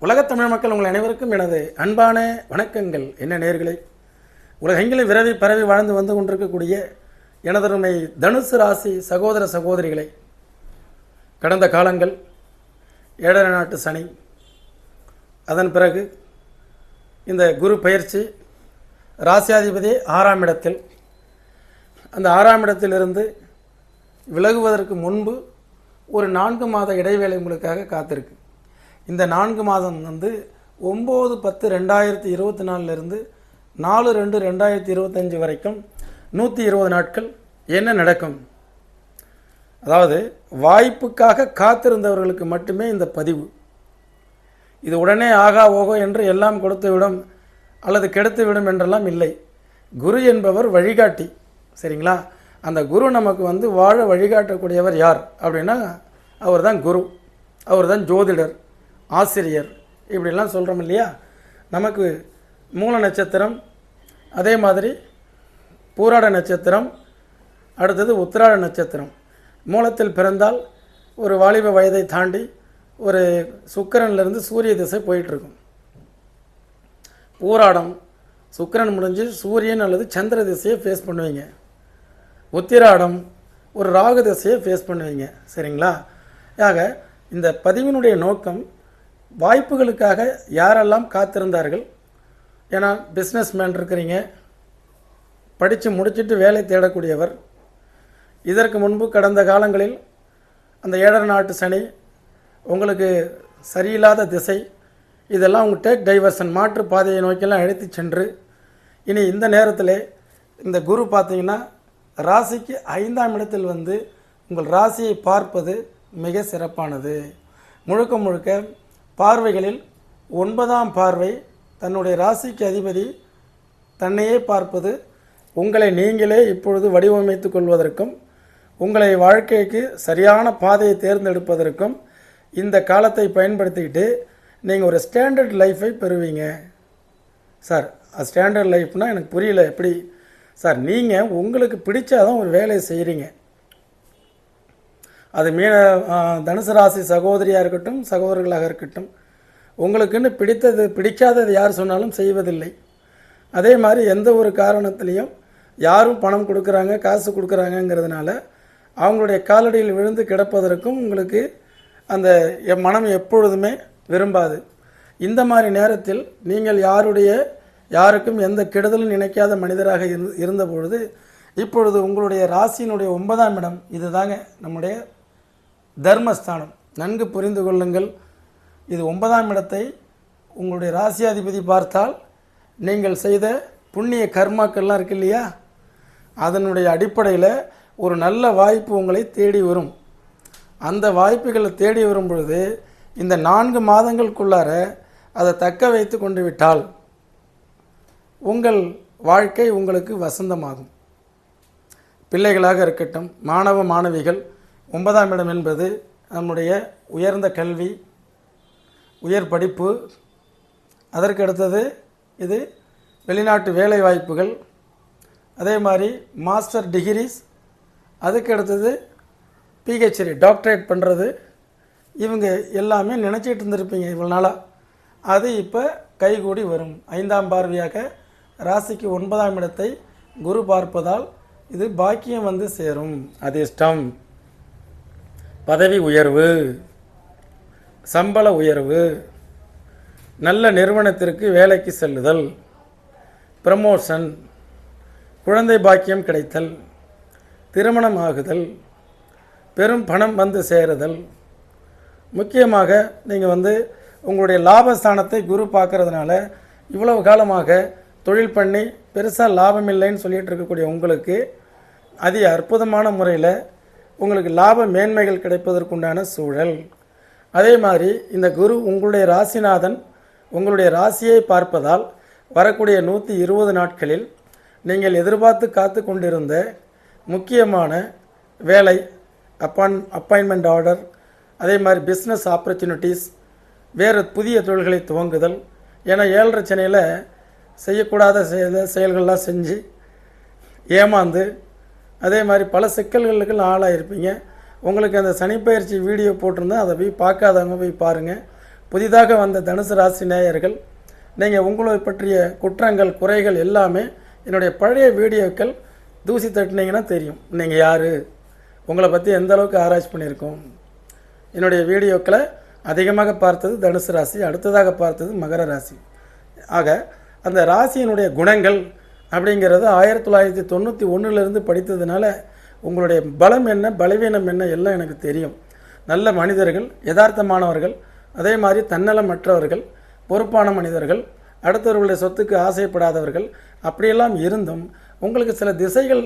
உலகத் தமிழ் மக்கள் உங்கள் அனைவருக்கும் எனது அன்பான வணக்கங்கள். என்ன நேர்களை? உலகெங்கிலும் விரவி பரவி வாழ்ந்து வந்து கொண்டிருக்கக்கூடிய எனதருமை தனுசு ராசி சகோதர சகோதரிகளை கடந்த காலங்கள் ஏழரை நாட்டு சனி அதன் பிறகு இந்த குரு பயிற்சி ராசியாதிபதி ஆறாம் இடத்தில். அந்த ஆறாம் இடத்திலிருந்து விலகுவதற்கு முன்பு ஒரு நான்கு மாத இடைவேளை உங்களுக்காக காத்திருக்கு. இந்த நான்கு மாதம் வந்து ஒம்பது பத்து ரெண்டாயிரத்தி இருபத்தி நாலுலேருந்து நாலு ரெண்டு ரெண்டாயிரத்தி இருபத்தஞ்சி வரைக்கும் நூற்றி இருபது நாட்கள் என்ன நடக்கும்? அதாவது வாய்ப்புக்காக காத்திருந்தவர்களுக்கு மட்டுமே இந்த பதிவு. இது உடனே ஆகா ஓகோ என்று எல்லாம் கொடுத்து விடும் அல்லது கெடுத்து விடும் என்றெல்லாம் இல்லை. குரு என்பவர் வழிகாட்டி. சரிங்களா? அந்த குரு நமக்கு வந்து வாழ வழிகாட்டக்கூடியவர் யார்? அப்படின்னா அவர் தான் குரு. அவர் தான் ஜோதிடர். ஆசிரியர். இப்படிலாம் சொல்கிறோம் இல்லையா? நமக்கு மூல நட்சத்திரம் அதே மாதிரி பூராட நட்சத்திரம் அடுத்தது உத்திராட நட்சத்திரம். மூலத்தில் பிறந்தால் ஒரு வாலிப வயதை தாண்டி ஒரு சுக்கிரன்லேருந்து சூரிய திசை போயிட்டுருக்கும். பூராடம் சுக்கிரன் முடிஞ்சு சூரியன் அல்லது சந்திர திசையை ஃபேஸ் பண்ணுவீங்க. உத்திராடம் ஒரு ராகு திசையை ஃபேஸ் பண்ணுவீங்க. சரிங்களா? ஆக இந்த பதிவினுடைய நோக்கம் வாய்ப்புகளுக்காக யாரெல்லாம் காத்திருந்தார்கள்? ஏன்னா பிஸ்னஸ் மேன் இருக்கிறீங்க. படித்து முடிச்சிட்டு வேலை தேடக்கூடியவர். இதற்கு முன்பு கடந்த காலங்களில் அந்த ஏழர் நாட்டு சனி உங்களுக்கு சரியில்லாத திசை இதெல்லாம் உங்கள் டேக் டைவர்ஷன் மாற்று பாதையை நோக்கிலாம் அழைத்து சென்று இனி இந்த நேரத்தில் இந்த குரு பார்த்தீங்கன்னா ராசிக்கு ஐந்தாம் இடத்தில் வந்து உங்கள் ராசியை பார்ப்பது மிக சிறப்பானது. முழுக்க முழுக்க பார்வைகளில் ஒன்பதாம் பார்வை தன்னுடைய ராசிக்கு அதிபதி தன்னையே பார்ப்பது உங்களை நீங்களே இப்பொழுது வடிவமைத்து கொள்வதற்கும் உங்களை வாழ்க்கைக்கு சரியான பாதையை தேர்ந்தெடுப்பதற்கும் இந்த காலத்தை பயன்படுத்திக்கிட்டு நீங்கள் ஒரு ஸ்டாண்டர்ட் லைஃப்பை பெறுவீங்க. சார் ஸ்டாண்டர்ட் லைஃப்னால் எனக்கு புரியல எப்படி? சார் நீங்கள் உங்களுக்கு பிடிச்சாதான் ஒரு வேலையை செய்கிறீங்க அது மீன தனுசு ராசி சகோதரியாக இருக்கட்டும் சகோதரர்களாக இருக்கட்டும் உங்களுக்குன்னு பிடித்தது பிடிக்காதது யார் சொன்னாலும் செய்வதில்லை. அதே மாதிரி எந்த ஒரு காரணத்துலேயும் யாரும் பணம் கொடுக்குறாங்க காசு கொடுக்குறாங்கங்கிறதுனால அவங்களுடைய காலடியில் விழுந்து கிடப்பதற்கும் உங்களுக்கு அந்த எ- மனம் எப்பொழுதுமே விரும்பாது. இந்த மாதிரி நேரத்தில் நீங்கள் யாருடைய யாருக்கும் எந்த கெடுதலும் நினைக்காத மனிதராக இருந்த பொழுது இப்பொழுது உங்களுடைய ராசியினுடைய ஒன்பதாம் இடம் இதுதாங்க நம்முடைய தர்மஸ்தானம். நன்கு புரிந்து கொள்ளுங்கள். இது ஒன்பதாம் இடத்தை உங்களுடைய ராசியாதிபதி பார்த்தால் நீங்கள் செய்த புண்ணிய கர்மாக்கள்லாம் இருக்கு இல்லையா? அதனுடைய அடிப்படையில் ஒரு நல்ல வாய்ப்பு உங்களை தேடி வரும். அந்த வாய்ப்புகளை தேடி வரும் பொழுது இந்த நான்கு மாதங்களுக்குள்ளார அதை தக்க வைத்து கொண்டு விட்டால் உங்கள் வாழ்க்கை உங்களுக்கு வசந்தமாகும். பிள்ளைகளாக இருக்கட்டும் மாணவ மாணவிகள் ஒன்பதாம் இடம் என்பது நம்முடைய உயர்ந்த கல்வி உயர் படிப்பு. அதற்கு அடுத்தது இது வெளிநாட்டு வேலை வாய்ப்புகள் அதே மாதிரி மாஸ்டர் டிகிரிஸ். அதுக்கு அடுத்தது பிஹெச்டி டாக்டரேட் பண்ணுறது இவங்க எல்லாமே நினச்சிட்டு இருந்திருப்பீங்க இவ்வளோ நாளாக அது இப்போ கைகூடி வரும். ஐந்தாம் பார்வையாக ராசிக்கு ஒன்பதாம் இடத்தை குரு பார்ப்பதால் இது பாக்கியம் வந்து சேரும். அதிர்ஷ்டம் பதவி உயர்வு சம்பள உயர்வு நல்ல நிறுவனத்திற்கு வேலைக்கு செல்லுதல் ப்ரமோஷன் குழந்தை பாக்கியம் கிடைத்தல் திருமணம் ஆகுதல் பெரும் பணம் வந்து சேருதல். முக்கியமாக நீங்கள் வந்து உங்களுடைய லாபஸ்தானத்தை குரு பார்க்கறதுனால இவ்வளவு காலமாக தொழில் பண்ணி பெருசாக லாபம் இல்லைன்னு சொல்லிகிட்டு இருக்கக்கூடிய உங்களுக்கு அதி அற்புதமான முறையில் உங்களுக்கு லாப மேன்மைகள் கிடைப்பதற்குண்டான சூழல். அதே மாதிரி இந்த குரு உங்களுடைய ராசிநாதன் உங்களுடைய ராசியை பார்ப்பதால் வரக்கூடிய நூற்றி இருபது நாட்களில் நீங்கள் எதிர்பார்த்து காத்து கொண்டிருந்த முக்கியமான வேலை அப்பான் அப்பாயின்மெண்ட் ஆர்டர் அதே மாதிரி பிஸ்னஸ் ஆப்பர்ச்சுனிட்டிஸ் வேறு புதிய தொழில்களை துவங்குதல் ஏன்னா ஏழரை சென்னையில் செய்யக்கூடாத செயல்கள்லாம் செஞ்சு ஏமாந்து அதே மாதிரி பல சிக்கல்களுக்கு ஆளாயிருப்பீங்க. உங்களுக்கு அந்த சனிப்பயிற்சி வீடியோ போட்டிருந்தா அதை போய் பார்க்காதவங்க போய் பாருங்கள் புதிதாக வந்த தனுசு ராசி நேயர்கள் நீங்கள் உங்களை பற்றிய குற்றங்கள் குறைகள் எல்லாமே என்னுடைய பழைய வீடியோக்கள் தூசி தட்டினீங்கன்னா தெரியும். நீங்கள் யார்? உங்களை பற்றி எந்த அளவுக்கு ஆராய்ச்சி பண்ணியிருக்கோம்? என்னுடைய வீடியோக்களை அதிகமாக பார்த்தது தனுசு ராசி அடுத்ததாக பார்த்தது மகர ராசி. ஆக அந்த ராசியினுடைய குணங்கள் அப்படிங்கிறது ஆயிரத்தி தொள்ளாயிரத்தி தொண்ணூற்றி ஒன்றுலேருந்து படித்ததுனால உங்களுடைய பலம் என்ன பலவீனம் என்ன எல்லாம் எனக்கு தெரியும். நல்ல மனிதர்கள் யதார்த்தமானவர்கள் அதே மாதிரி தன்னலமற்றவர்கள் பொறுப்பான மனிதர்கள் அடுத்தவர்களுடைய சொத்துக்கு ஆசைப்படாதவர்கள் அப்படியெல்லாம் இருந்தும் உங்களுக்கு சில திசைகள்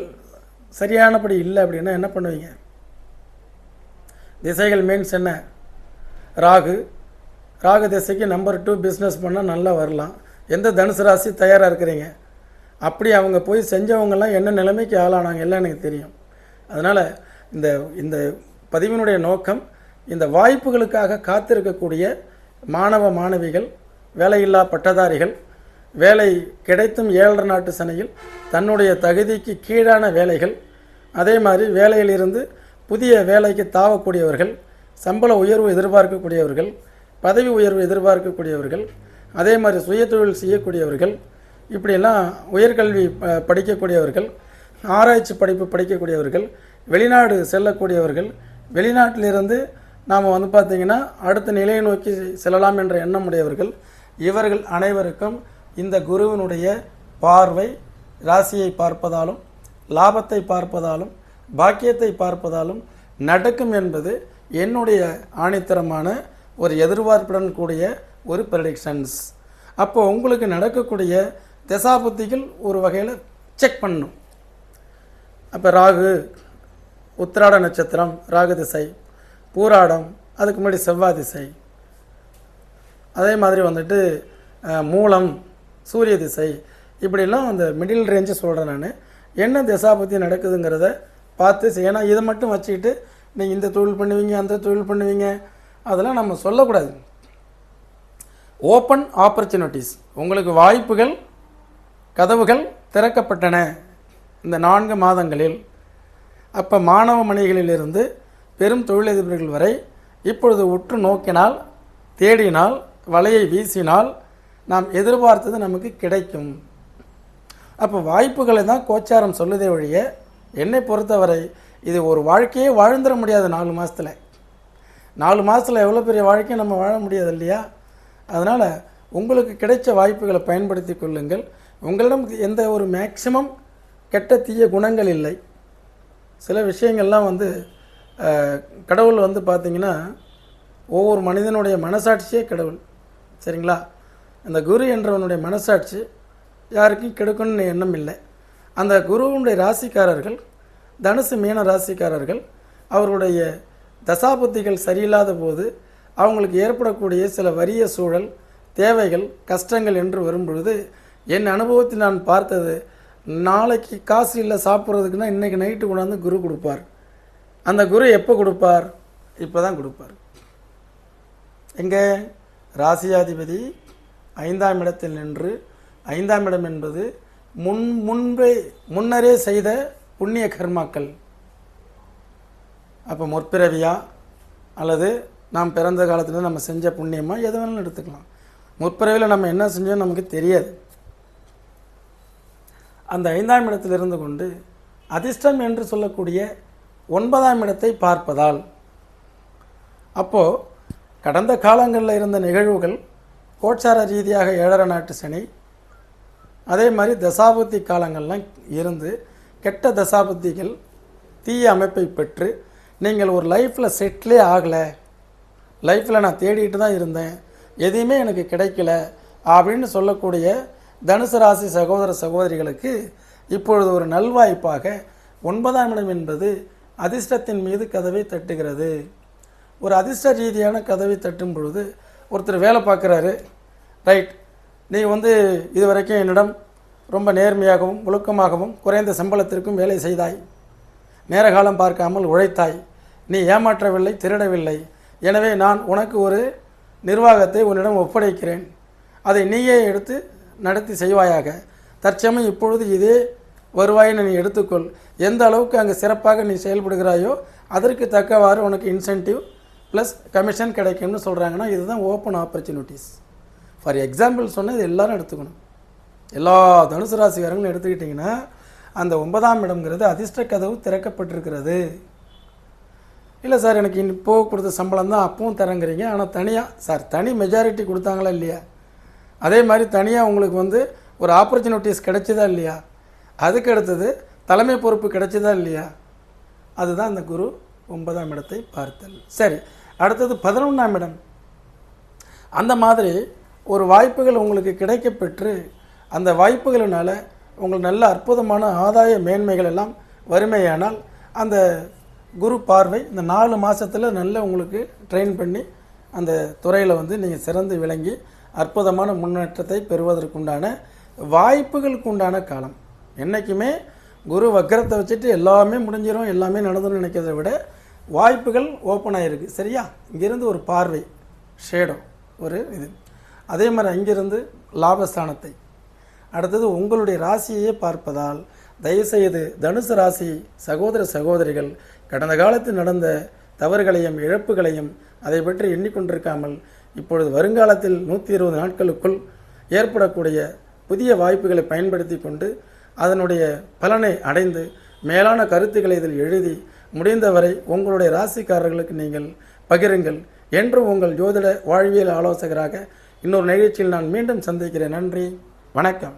சரியானபடி இல்லை அப்படின்னா என்ன பண்ணுவீங்க? திசைகள் மீன்ஸ் என்ன? ராகு. ராகு திசைக்கு நம்பர் டூ பிஸ்னஸ் பண்ணால் நல்லா வரலாம். எந்த தனுசு ராசி தயாராக இருக்கிறீங்க? அப்படி அவங்க போய் செஞ்சவங்கெல்லாம் என்ன நிலைமைக்கு ஆளானாங்க எல்லாம் எனக்கு தெரியும். அதனால் இந்த இந்த பதிவினுடைய நோக்கம் இந்த வாய்ப்புகளுக்காக காத்திருக்கக்கூடிய மாணவ மாணவிகள் வேலையில்லா பட்டதாரிகள் வேலை கிடைத்தும் ஏழரை நாட்டு சனையில் தன்னுடைய தகுதிக்கு கீழான வேலைகள் அதே மாதிரி வேலையிலிருந்து புதிய வேலைக்கு தாவக்கூடியவர்கள் சம்பள உயர்வு எதிர்பார்க்கக்கூடியவர்கள் பதவி உயர்வு எதிர்பார்க்கக்கூடியவர்கள் அதே மாதிரி சுயதொழில் செய்யக்கூடியவர்கள் இப்படியெல்லாம் உயர்கல்வி ப- படிக்கக்கூடியவர்கள் ஆராய்ச்சி படிப்பு படிக்கக்கூடியவர்கள் வெளிநாடு செல்லக்கூடியவர்கள் வெளிநாட்டிலிருந்து நாம் வந்து பார்த்திங்கன்னா அடுத்த நிலையை நோக்கி செல்லலாம் என்ற எண்ணம் உடையவர்கள் இவர்கள் அனைவருக்கும் இந்த குருவினுடைய பார்வை ராசியை பார்ப்பதாலும் லாபத்தை பார்ப்பதாலும் பாக்கியத்தை பார்ப்பதாலும் நடக்கும் என்பது என்னுடைய ஆணித்தரமான ஒரு எதிர்பார்ப்புடன் கூடிய ஒரு ப்ரெடிக்ஷன்ஸ் அப்போ உங்களுக்கு நடக்கக்கூடிய தசாபுத்திகள் ஒரு வகையில் செக் பண்ணணும். அப்போ ராகு உத்திராட நட்சத்திரம் ராகு திசை பூராடம் அதுக்கு முன்னாடி செவ்வாய் திசை. அதே மாதிரி வந்துட்டு மூலம் சூரிய திசை இப்படிலாம் அந்த மிடில் ரேஞ்சு சொல்கிறேன் நான். என்ன திசாபத்தி நடக்குதுங்கிறத பார்த்து ஏன்னா இதை மட்டும் வச்சுக்கிட்டு நீங்கள் இந்த தொழில் பண்ணுவீங்க அந்த தொழில் பண்ணுவீங்க அதெல்லாம் நம்ம சொல்லக்கூடாது. ஓப்பன் ஆப்பர்ச்சுனிட்டிஸ் உங்களுக்கு வாய்ப்புகள் கதவுகள் திறக்கப்பட்டன. இந்த நான்கு மாதங்களில் அப்போ மாணவ மணிகளிலிருந்து பெரும் தொழிலதிபர்கள் வரை இப்பொழுது உற்று நோக்கினால் தேடினால் வலையை வீசினால் நாம் எதிர்பார்த்தது நமக்கு கிடைக்கும். அப்போ வாய்ப்புகளை தான் கோச்சாரம் சொல்லுதே ஒழிய என்னை பொறுத்தவரை இது ஒரு வாழ்க்கையே வாழ்ந்துட முடியாது நாலு மாதத்தில் நாலு மாதத்தில் எவ்வளோ பெரிய வாழ்க்கையை நம்ம வாழ முடியாது இல்லையா? அதனால் உங்களுக்கு கிடைச்ச வாய்ப்புகளை பயன்படுத்தி கொள்ளுங்கள். உங்களிடம் எந்த ஒரு மேக்சிமம் கெட்ட தீய குணங்கள் இல்லை. சில விஷயங்கள்லாம் வந்து கடவுள் வந்து பார்த்திங்கன்னா ஒவ்வொரு மனிதனுடைய மனசாட்சியே கடவுள். சரிங்களா? அந்த குரு என்றவனுடைய மனசாட்சி யாருக்கும் கெடுக்கணும்னு எண்ணம் இல்லை. அந்த குருவனுடைய ராசிக்காரர்கள் தனுசு மீன ராசிக்காரர்கள் அவர்களுடைய தசாபுத்திகள் சரியில்லாத போது அவங்களுக்கு ஏற்படக்கூடிய சில வறிய சூழல் தேவைகள் கஷ்டங்கள் என்று வரும்பொழுது என் அனுபவத்தில் நான் பார்த்தது நாளைக்கு காசு இல்லை சாப்பிட்றதுக்குன்னா இன்றைக்கி நைட்டு கொண்டாந்து குரு கொடுப்பார். அந்த குரு எப்போ கொடுப்பார்? இப்போ தான் கொடுப்பார். எங்கே? ராசியாதிபதி ஐந்தாம் இடத்தில் நின்று ஐந்தாம் இடம் என்பது முன் முன்பே முன்னரே செய்த புண்ணிய கர்மாக்கள். அப்போ முற்பிறவியா? அல்லது நாம் பிறந்த காலத்தில் நம்ம செஞ்ச புண்ணியமாக எது வேணாலும் எடுத்துக்கலாம். முற்பிறவியில் நம்ம என்ன செஞ்சோம் நமக்கு தெரியாது. அந்த ஐந்தாம் இடத்தில் இருந்து கொண்டு அதிர்ஷ்டம் என்று சொல்லக்கூடிய ஒன்பதாம் இடத்தை பார்ப்பதால் அப்போது கடந்த காலங்களில் இருந்த நிகழ்வுகள் கோட்சார ரீதியாக ஏழரை நாட்டு சனி அதே மாதிரி தசாபுத்தி காலங்கள்லாம் இருந்து கெட்ட தசாபுத்திகள் தீய அமைப்பை பெற்று நீங்கள் ஒரு லைஃப்பில் செட்டிலே ஆகலை லைஃப்பில் நான் தேடிட்டு தான் இருந்தேன் எதையுமே எனக்கு கிடைக்கல அப்படின்னு சொல்லக்கூடிய தனுசு ராசி சகோதர சகோதரிகளுக்கு இப்பொழுது ஒரு நல்வாய்ப்பாக ஒன்பதாம் இடம் என்பது அதிர்ஷ்டத்தின் மீது கதவை தட்டுகிறது. ஒரு அதிர்ஷ்ட ரீதியான கதவை தட்டும் பொழுது ஒருத்தர் வேலை பார்க்குறாரு. ரைட் நீ வந்து இதுவரைக்கும் என்னிடம் ரொம்ப நேர்மையாகவும் ஒழுக்கமாகவும் குறைந்த சம்பளத்திற்கும் வேலை செய்தாய். நேர காலம் பார்க்காமல் உழைத்தாய். நீ ஏமாற்றவில்லை திருடவில்லை. எனவே நான் உனக்கு ஒரு நிர்வாகத்தை உன்னிடம் ஒப்படைக்கிறேன். அதை நீயே எடுத்து நடத்தி செய்வாயாக. தற்சமயம் இப்பொழுது இதே வருவாயினை நீ எடுத்துக்கொள். எந்த அளவுக்கு அங்கே சிறப்பாக நீ செயல்படுகிறாயோ அதற்கு தக்கவாறு உனக்கு இன்சென்டிவ் ப்ளஸ் கமிஷன் கிடைக்கும்னு சொல்கிறாங்கன்னா இதுதான் ஓப்பன் ஆப்பர்ச்சுனிட்டிஸ் ஃபார் எக்ஸாம்பிள் சொன்னால் இது எல்லோரும் எடுத்துக்கணும். எல்லா தனுசு ராசிக்காரங்களும் எடுத்துக்கிட்டிங்கன்னா அந்த ஒன்பதாம் இடம்ங்கிறது அதிர்ஷ்ட கதவு திறக்கப்பட்டிருக்கிறது. இல்லை சார் எனக்கு இப்போ கொடுத்த சம்பளம் தான் அப்பவும் தரங்கிறீங்க. ஆனால் தனியாக சார் தனி மெஜாரிட்டி கொடுத்தாங்களா இல்லையா? அதே மாதிரி தனியாக உங்களுக்கு வந்து ஒரு ஆப்பர்ச்சுனிட்டிஸ் கிடைச்சதா இல்லையா? அதுக்கு அடுத்தது தலைமை பொறுப்பு கிடைச்சதா இல்லையா? அதுதான் அந்த குரு ஒன்பதாம் இடத்தை பார்த்தல். சரி அடுத்தது பதினொன்றாம் இடம். அந்த மாதிரி ஒரு வாய்ப்புகள் உங்களுக்கு கிடைக்கப்பெற்று அந்த வாய்ப்புகளினால உங்களுக்கு நல்ல அற்புதமான ஆதாய மேன்மைகள் எல்லாம் வறுமையானால் அந்த குரு பார்வை இந்த நாலு மாதத்தில் நல்ல உங்களுக்கு ட்ரெயின் பண்ணி அந்த துறையில் வந்து நீங்கள் சிறந்து விளங்கி அற்புதமான முன்னேற்றத்தை பெறுவதற்குண்டான வாய்ப்புகளுக்கு உண்டான காலம். என்றைக்குமே குரு வக்கரத்தை வச்சுட்டு எல்லாமே முடிஞ்சிடும் எல்லாமே நடந்துன்னு நினைக்கிறத விட வாய்ப்புகள் ஓப்பன் ஆகிருக்கு சரியா? இங்கேருந்து ஒரு பார்வை ஷேடோ ஒரு இது. அதே மாதிரி அங்கிருந்து லாபஸ்தானத்தை. அடுத்தது உங்களுடைய ராசியையே பார்ப்பதால் தயவுசெய்து தனுசு ராசி சகோதர சகோதரிகள் கடந்த காலத்தில் நடந்த தவறுகளையும் இழப்புகளையும் அதை பற்றி எண்ணிக்கொண்டிருக்காமல் இப்பொழுது வருங்காலத்தில் நூற்றி இருபது நாட்களுக்குள் ஏற்படக்கூடிய புதிய வாய்ப்புகளை பயன்படுத்தி கொண்டு அதனுடைய பலனை அடைந்து மேலான கருத்துக்களை இதில் எழுதி முடிந்தவரை உங்களுடைய ராசிக்காரர்களுக்கு நீங்கள் பகிருங்கள் என்று உங்கள் ஜோதிட வாழ்வியல் ஆலோசகராக இன்னொரு நிகழ்ச்சியில் நான் மீண்டும் சந்திக்கிறேன். நன்றி. வணக்கம்.